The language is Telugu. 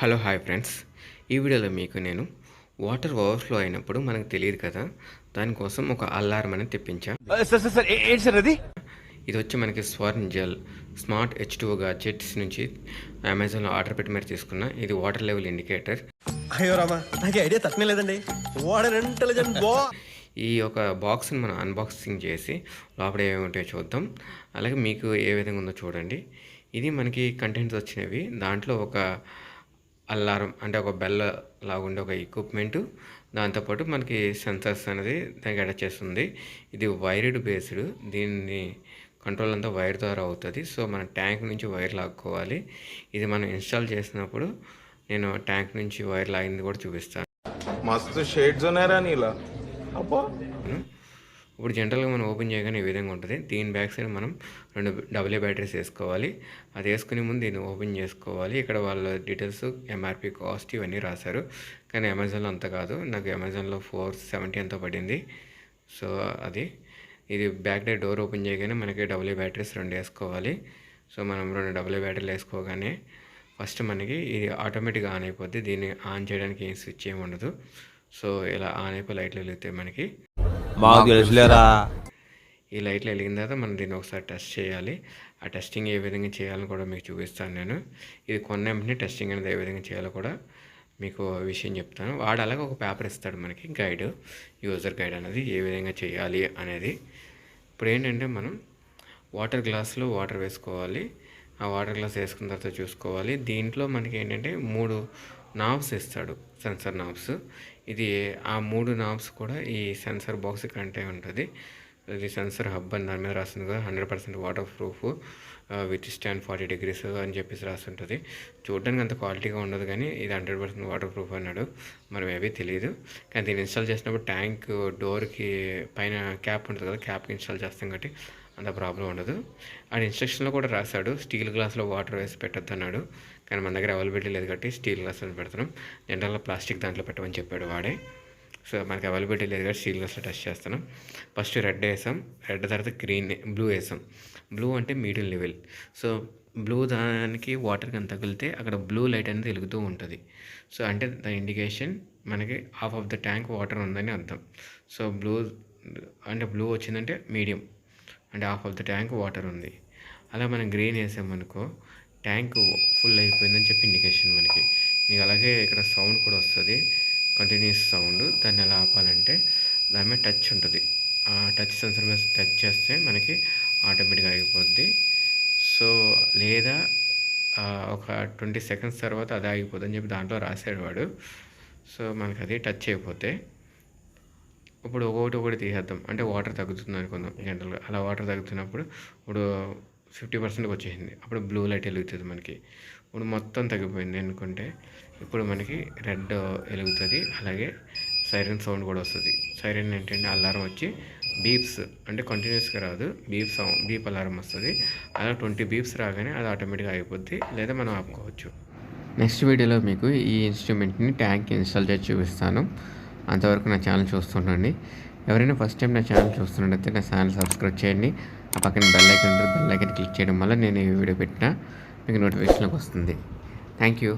Hello hi friends. ఈ వీడియోలో మీకు నేను వాటర్ ఓవర్ఫ్లో అయినప్పుడు మనకు తెలియదు కదా దానికోసం ఒక అలారం అనేది తెప్పించా. అది? ఇది వచ్చి మనకి స్వర్న్ జెల్ స్మార్ట్ హెచ్ టూగా జెట్స్ నుంచి అమెజాన్లో ఆర్డర్ పెట్టి మరి తీసుకున్న ఇది వాటర్ లెవెల్ ఇండికేటర్. అయ్యో రామా నాకు ఐడియా అన్ ఇంటెలిజెంట్ బా. ఈ యొక్క బాక్స్ని మనం అన్బాక్సింగ్ చేసి లోపల ఏమేమి ఉంటాయో చూద్దాం. అలాగే మీకు ఏ విధంగా ఉందో చూడండి. ఇది మనకి కంటెంట్స్ వచ్చినవి. దాంట్లో ఒక అల్లారం అంటే ఒక బెల్ లాగుండే ఒక ఎక్విప్మెంటు దాంతోపాటు మనకి సెన్సర్స్ అనేది దానికి అటాచ్ చేస్తుంది. ఇది వైర్డ్ బేస్డ్ దీన్ని కంట్రోల్ అంతా వైర్ ద్వారా అవుతుంది. సో మన ట్యాంక్ నుంచి వైర్ లాక్కోవాలి. ఇది మనం ఇన్స్టాల్ చేసినప్పుడు నేను ట్యాంక్ నుంచి వైర్ లాగింది కూడా చూపిస్తాను. మస్తు షేడ్స్ ఉన్నారా నీలా. అబ్బా. ఇప్పుడు జనరల్గా మనం ఓపెన్ చేయగానే ఈ విధంగా ఉంటుంది. దీని బ్యాక్ సైడ్ మనం రెండు డబ్ల్యూ బ్యాటరీస్ వేసుకోవాలి. అది వేసుకునే ముందు దీన్ని ఓపెన్ చేసుకోవాలి. ఇక్కడ వాళ్ళ డీటెయిల్స్ ఎంఆర్పి కాస్ట్ ఇవన్నీ రాశారు. కానీ అమెజాన్లో అంత కాదు. నాకు అమెజాన్లో ఫోర్ సెవెంటీ ఎంతో పడింది. సో అది. ఇది బ్యాక్ డే డోర్ ఓపెన్ చేయగానే మనకి డబ్ల్యూ బ్యాటరీస్ రెండు వేసుకోవాలి. సో మనం రెండు డబ్ల్యూ బ్యాటరీలు వేసుకోగానే ఫస్ట్ మనకి ఇది ఆటోమేటిక్గా ఆన్ అయిపోద్ది. దీన్ని ఆన్ చేయడానికి ఏం స్విచ్ ఏమి ఉండదు. సో ఇలా ఆన్ అయిపోయి లైట్లు వెలిగితే మనకి మాకు తెలుసులేరా? ఈ లైట్లు వెలిగిన తర్వాత మనం దీన్ని ఒకసారి టెస్ట్ చేయాలి. ఆ టెస్టింగ్ ఏ విధంగా చేయాలని కూడా మీకు చూపిస్తాను నేను. ఇది కొన్న వెంటనే టెస్టింగ్ అనేది ఏ విధంగా చేయాలో కూడా మీకు విషయం చెప్తాను. వాడు అలాగే ఒక పేపర్ ఇస్తాడు మనకి గైడ్ యూజర్ గైడ్ అనేది ఏ విధంగా చేయాలి అనేది. ఇప్పుడు ఏంటంటే మనం వాటర్ గ్లాస్లో వాటర్ వేసుకోవాలి. ఆ వాటర్ గ్లాస్ వేసుకున్న తర్వాత చూసుకోవాలి. దీంట్లో మనకి ఏంటంటే మూడు నాబ్స్ ఇస్తాడు సెన్సర్ నాబ్స్ ఇది ఆ మూడు నాబ్స్ కూడా ఈ సెన్సర్ బాక్స్ కంటే ఉంటుంది. ఇది సెన్సర్ హబ్ అని దాని మీద రాస్తుంది కదా hundred percent waterproof withstand forty degrees అని చెప్పేసి రాస్తుంటుంది. చూడడానికి అంత క్వాలిటీగా ఉండదు కానీ ఇది హండ్రెడ్ పర్సెంట్ వాటర్ ప్రూఫ్ అన్నాడు. మరి మేబీ తెలియదు కానీ దీన్ని ఇన్స్టాల్ చేసినప్పుడు ట్యాంక్ డోర్కి పైన క్యాప్ ఉంటుంది కదా క్యాప్కి ఇన్స్టాల్ చేస్తాం కాబట్టి అంత ప్రాబ్లం ఉండదు. అండ్ ఇన్స్ట్రక్షన్లో కూడా రాశాడు స్టీల్ గ్లాస్లో వాటర్ వేసి పెట్టద్దు అన్నాడు కానీ మన దగ్గర అవైలబిలిటీ లేదు కాబట్టి స్టీల్ గ్లాసులు పెడుతున్నాం. జనరల్గా ప్లాస్టిక్ దాంట్లో పెట్టమని చెప్పాడు వాడే. సో మనకి అవైలబిలిటీ లేదు కాబట్టి స్టీల్ గ్లాస్లో టచ్ చేస్తున్నాం. ఫస్ట్ రెడ్ వేసాం. రెడ్ తర్వాత గ్రీన్ బ్లూ వేసాం. బ్లూ అంటే మీడియం లెవెల్ సో బ్లూ దానికి వాటర్ కానీ తగిలితే అక్కడ బ్లూ లైట్ అనేది వెలుగుతూ ఉంటుంది. సో అంటే దాని ఇండికేషన్ మనకి half of the tank water ఉందని అర్థం. సో బ్లూ అంటే బ్లూ వచ్చిందంటే మీడియం అంటే half of the tank water ఉంది. అలా మనం గ్రీన్ వేసామనుకో ట్యాంక్ ఫుల్ అయిపోయిందని చెప్పి ఇండికేషన్ మనకి. మీకు అలాగే ఇక్కడ సౌండ్ కూడా వస్తుంది. Continuous sound. దాన్ని ఎలా ఆపాలంటే దాని మీద టచ్ ఉంటుంది. ఆ టచ్ సెన్సర్ మీద టచ్ చేస్తే మనకి ఆటోమేటిక్గా ఆగిపోద్ది. సో లేదా ఒక ట్వంటీ సెకండ్స్ తర్వాత అది ఆగిపోద్ది అని చెప్పి దాంట్లో రాశాడు వాడు. సో మనకి అది టచ్ అయిపోతే ఇప్పుడు ఒకటి ఒకటి తీసేద్దాం. అంటే వాటర్ తగ్గుతుంది అనుకుందాం జనరల్గా అలా వాటర్ తగ్గుతున్నప్పుడు ఇప్పుడు ఫిఫ్టీ పర్సెంట్కి వచ్చేసింది. అప్పుడు బ్లూ లైట్ వెలుగుతుంది మనకి. ఇప్పుడు మొత్తం తగ్గిపోయింది. అనుకుంటే ఇప్పుడు మనకి రెడ్ వెలుగుతుంది. అలాగే సైరన్ సౌండ్ కూడా వస్తుంది. సైరన్ ఏంటంటే అలారం వచ్చి బీప్స్ అంటే కంటిన్యూస్గా రాదు. బీప్ సౌండ్ బీప్ అలారం వస్తుంది. అలా ట్వంటీ బీప్స్ రాగానే అది ఆటోమేటిక్గా అయిపోద్ది లేదా మనం ఆపుకోవచ్చు. నెక్స్ట్ వీడియోలో మీకు ఈ ఇన్స్ట్రుమెంట్ని ట్యాంక్ ఇన్స్టాల్ చేసి చూపిస్తాను. అంతవరకు నా ఛానల్ చూస్తుండండి. ఎవరైనా ఫస్ట్ టైం నా ఛానల్ చూస్తున్నట్టయితే నా ఛానల్ సబ్స్క్రైబ్ చేయండి. ఆ పక్కన బెల్ ఐకన్ ఉంటుంది బెల్ ఐకన్ క్లిక్ చేయడం వల్ల నేను ఈ వీడియో పెట్టిన మీకు నోటిఫికేషన్లోకి వస్తుంది. Thank you